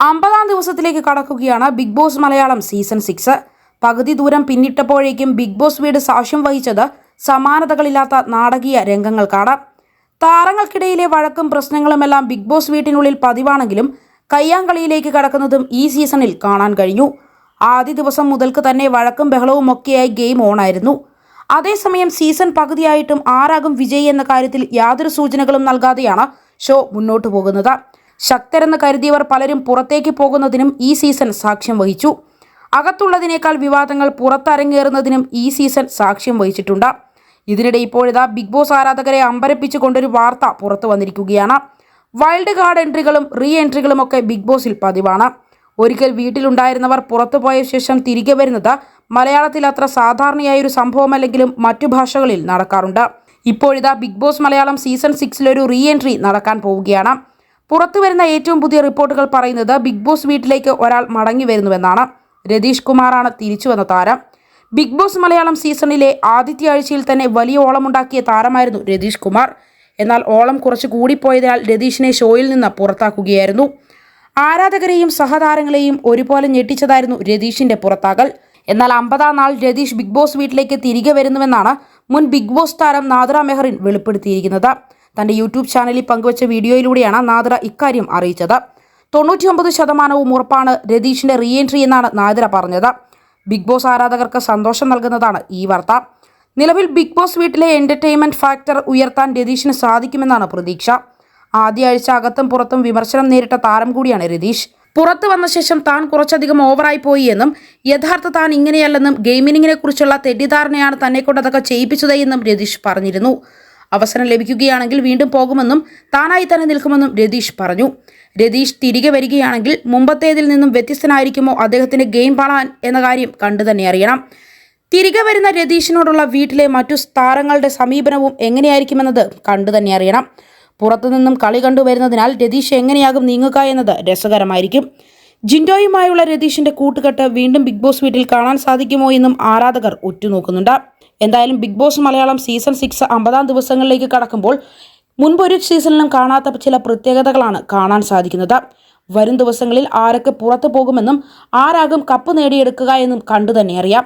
അമ്പതാം ദിവസത്തിലേക്ക് കടക്കുകയാണ് Bigg Boss Malayalam season six പകുതി ദൂരം പിന്നിട്ടപ്പോഴേക്കും ബിഗ് ബോസ് വീട് സാക്ഷ്യം വഹിച്ചത് സമാനതകളില്ലാത്ത നാടകീയ രംഗങ്ങൾക്കാണ്. താരങ്ങൾക്കിടയിലെ വഴക്കും പ്രശ്നങ്ങളുമെല്ലാം ബിഗ് ബോസ് വീട്ടിനുള്ളിൽ പതിവാണെങ്കിലും കയ്യാങ്കളിയിലേക്ക് കടക്കുന്നതും ഈ സീസണിൽ കാണാൻ കഴിഞ്ഞു. ആദ്യ ദിവസം മുതൽക്ക് തന്നെ വഴക്കും ബഹളവും ഒക്കെയായി ഗെയിം ഓണായിരുന്നു. അതേസമയം സീസൺ പകുതിയായിട്ടും ആരാകും വിജയി എന്ന കാര്യത്തിൽ യാതൊരു സൂചനകളും നൽകാതെയാണ് ഷോ മുന്നോട്ടു പോകുന്നത്. ശക്തരെന്ന് കരുതിയവർ പലരും പുറത്തേക്ക് പോകുന്നതിനും ഈ സീസൺ സാക്ഷ്യം വഹിച്ചു. അകത്തുള്ളതിനേക്കാൾ വിവാദങ്ങൾ പുറത്തരങ്ങേറുന്നതിനും ഈ സീസൺ സാക്ഷ്യം വഹിച്ചിട്ടുണ്ട്. ഇതിനിടെ ഇപ്പോഴിതാ ബിഗ് ബോസ് ആരാധകരെ അമ്പരപ്പിച്ചുകൊണ്ടൊരു വാർത്ത പുറത്തു വന്നിരിക്കുകയാണ്. വൈൽഡ് കാർഡ് എൻട്രികളും റീ എൻട്രികളും ഒക്കെ ബിഗ് ബോസിൽ പതിവാണ്. ഒരിക്കൽ വീട്ടിലുണ്ടായിരുന്നവർ പുറത്തുപോയ ശേഷം തിരികെ വരുന്നത് മലയാളത്തിൽ അത്ര സാധാരണയായ ഒരു സംഭവമല്ലെങ്കിലും മറ്റു ഭാഷകളിൽ നടക്കാറുണ്ട്. ഇപ്പോഴിതാ ബിഗ് ബോസ് മലയാളം സീസൺ സിക്സിലൊരു റീ എൻട്രി നടക്കാൻ പോവുകയാണ്. പുറത്തു വരുന്ന ഏറ്റവും പുതിയ റിപ്പോർട്ടുകൾ പറയുന്നത് ബിഗ് ബോസ് വീട്ടിലേക്ക് ഒരാൾ മടങ്ങി വരുന്നുവെന്നാണ്. രതീഷ് കുമാറാണ് തിരിച്ചു വന്ന താരം. ബിഗ് ബോസ് മലയാളം സീസണിലെ ആദ്യത്തെ ആഴ്ചയിൽ തന്നെ വലിയ ഓളമുണ്ടാക്കിയ താരമായിരുന്നു രതീഷ് കുമാർ. എന്നാൽ ഓളം കുറച്ച് കൂടിപ്പോയതിനാൽ രതീഷിനെ ഷോയിൽ നിന്ന് പുറത്താക്കുകയായിരുന്നു. ആരാധകരെയും സഹതാരങ്ങളെയും ഒരുപോലെ ഞെട്ടിച്ചതായിരുന്നു രതീഷിന്റെ പുറത്താകൽ. എന്നാൽ അമ്പതാം നാൾ രതീഷ് ബിഗ് ബോസ് വീട്ടിലേക്ക് തിരികെ വരുന്നുവെന്നാണ് മുൻ ബിഗ് ബോസ് താരം നാദ്ര മെഹറിൻ വെളിപ്പെടുത്തിയിരിക്കുന്നത്. തന്റെ യൂട്യൂബ് ചാനലിൽ പങ്കുവച്ച വീഡിയോയിലൂടെയാണ് നാദ്ര ഇക്കാര്യം അറിയിച്ചത്. തൊണ്ണൂറ്റിയൊമ്പത് ശതമാനവും ഉറപ്പാണ് രതീഷിന്റെ റീ എൻട്രി എന്നാണ് നാദ്ര പറഞ്ഞത്. ബിഗ് ബോസ് ആരാധകർക്ക് സന്തോഷം നൽകുന്നതാണ് ഈ വാർത്ത. നിലവിൽ ബിഗ് ബോസ് വീട്ടിലെ എന്റർടൈൻമെന്റ് ഫാക്ടർ ഉയർത്താൻ രതീഷിന് സാധിക്കുമെന്നാണ് പ്രതീക്ഷ. ആദ്യ ആഴ്ച അകത്തും പുറത്തും വിമർശനം നേരിട്ട താരം കൂടിയാണ് രതീഷ്. പുറത്തു വന്ന ശേഷം താൻ കുറച്ചധികം ഓവറായി പോയി എന്നും യഥാർത്ഥ താൻ ഇങ്ങനെയല്ലെന്നും ഗെയിമിനിങ്ങിനെ കുറിച്ചുള്ള തെറ്റിദ്ധാരണയാണ് തന്നെ കൊണ്ട് അതൊക്കെ രതീഷ് പറഞ്ഞിരുന്നു. അവസരം ലഭിക്കുകയാണെങ്കിൽ വീണ്ടും പോകുമെന്നും താനായി തന്നെ നിൽക്കുമെന്നും രതീഷ് പറഞ്ഞു. രതീഷ് തിരികെ വരികയാണെങ്കിൽ മുമ്പത്തേതിൽ നിന്നും വ്യത്യസ്തനായിരിക്കുമോ അദ്ദേഹത്തിന്റെ ഗെയിം പാളാൻ എന്ന കാര്യം കണ്ടു തന്നെ അറിയണം. തിരികെ വരുന്ന രതീഷിനോടുള്ള വീട്ടിലെ മറ്റു താരങ്ങളുടെ സമീപനവും എങ്ങനെയായിരിക്കുമെന്നത് കണ്ടു തന്നെ അറിയണം. പുറത്തുനിന്നും കളി കണ്ടുവരുന്നതിനാൽ രതീഷ് എങ്ങനെയാകും നീങ്ങുക എന്നത് രസകരമായിരിക്കും. ജിൻഡോയുമായുള്ള രതീഷിന്റെ കൂട്ടുകെട്ട് വീണ്ടും ബിഗ് ബോസ് വീട്ടിൽ കാണാൻ സാധിക്കുമോ എന്നും ആരാധകർ ഉറ്റുനോക്കുന്നുണ്ട്. എന്തായാലും Bigg Boss Malayalam season six അമ്പതാം ദിവസങ്ങളിലേക്ക് കടക്കുമ്പോൾ മുൻപൊരു സീസണിലും കാണാത്ത ചില പ്രത്യേകതകളാണ് കാണാൻ സാധിക്കുന്നത്. വരും ദിവസങ്ങളിൽ ആരൊക്കെ പുറത്തു പോകുമെന്നും ആരാകും കപ്പ് നേടിയെടുക്കുക എന്നും കണ്ടു തന്നെ അറിയാം.